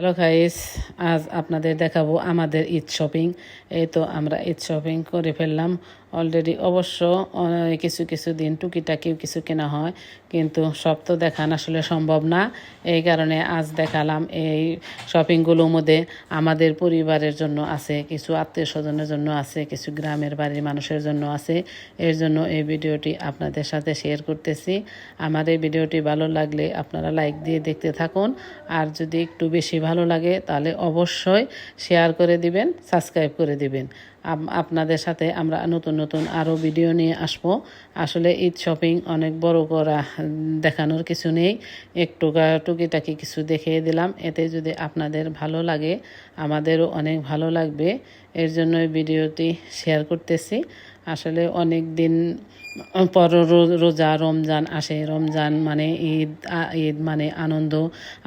Aloha es আজ আপনাদের দেখাবো আমাদের ঈদ শপিং। এই তো আমরা ঈদ শপিং করে ফেললাম। অলরেডি অবশ্য কিছু কিছু দিন টুকিটাকিও কিছু কেনা হয়, কিন্তু সব তো দেখান আসলে সম্ভব না। এই কারণে আজ দেখালাম এই শপিংগুলোর মধ্যে আমাদের পরিবারের জন্য আছে, কিছু আত্মীয় স্বজনের জন্য আছে, কিছু গ্রামের বাড়ির মানুষের জন্য আছে। এর জন্য এই ভিডিওটি আপনাদের সাথে শেয়ার করতেছি। আমার এই ভিডিওটি ভালো লাগলে আপনারা লাইক দিয়ে দেখতে থাকুন। আর যদি একটু বেশি ভালো লাগে তাহলে অবশ্যই শেয়ার করে দিবেন সাবস্ক্রাইব করে দিবেন। আপনাদের সাথে আমরা নতুন নতুন আরও ভিডিও নিয়ে আসব। আসলে ঈদ শপিং অনেক বড় করা, দেখানোর কিছু নেই। একটু টুকিটাকি কিছু দেখিয়ে দিলাম। এতে যদি আপনাদের ভালো লাগে, আমাদেরও অনেক ভালো লাগবে। এর জন্য এই ভিডিওটি শেয়ার করতেছি। আসলে অনেক দিন পর রোজা, রমজান আসে। রমজান মানে ঈদ ঈদ মানে আনন্দ।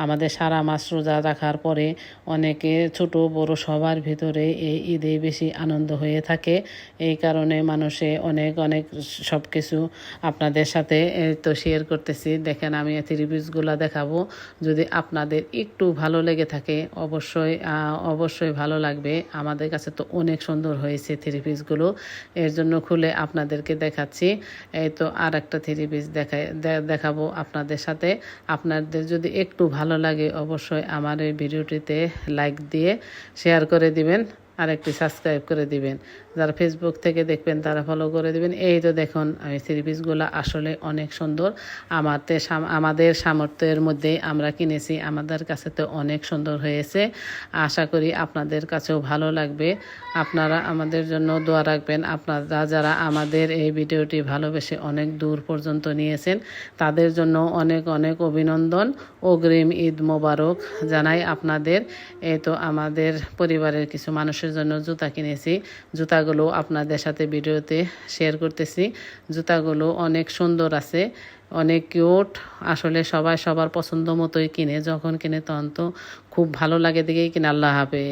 আমাদের সারা মাস রোজা রাখার পরে অনেকে ছোট, বড় সবার ভিতরে এই ঈদে বেশি আনন্দ হয়ে থাকে। এই কারণে মানুষে অনেক অনেক সব কিছু আপনাদের সাথে তো শেয়ার করতেছি। দেখেন আমি পিসগুলো দেখাবো। যদি আপনাদের একটু ভালো লেগে থাকে, অবশ্যই অবশ্যই ভালো লাগবে। আমাদের কাছে তো অনেক সুন্দর হয়েছে থ্রি পিসগুলো এর জন্য খুলে আপনাদেরকে দেখাচ্ছি। এই তো আর একটা থ্রি পিস দেখায় দেখাবো আপনাদের সাথে। আপনাদের যদি একটু ভালো লাগে অবশ্যই আমার এই ভিডিওটিতে লাইক দিয়ে শেয়ার করে দিবেন। আর একটি সাবস্ক্রাইব করে দিবেন। যারা ফেসবুক থেকে দেখবেন, তারা ফলো করে দিবেন। এই তো দেখুন, আমি থ্রি পিসগুলো আসলে অনেক সুন্দর। আমাদের সাম- আমাদের সামর্থ্যের মধ্যে আমরা কিনেছি। আমাদের কাছে তো অনেক সুন্দর হয়েছে। আশা করি আপনাদের কাছেও ভালো লাগবে। আপনারা আমাদের জন্য দোয়া রাখবেন। আপনারা যারা আমাদের এই ভিডিওটি ভালোবেসে অনেক দূর পর্যন্ত নিয়েছেন, তাদের জন্য অনেক অনেক অভিনন্দন। অগ্রিম ঈদ মোবারক জানাই আপনাদের। এই তো আমাদের পরিবারের কিছু মানুষের জন্য জুতা কিনেছি। জুতাগুলো আপনাদের সাথে ভিডিওতে শেয়ার করতেছি। জুতাগুলো অনেক সুন্দর আছে, অনেক কিউট আসলে সবাই সবার পছন্দ মতোই কিনে, যখন কিনে তখন তো খুব ভালো লাগে দেখেই কিনে। আল্লাহ হাফেজ।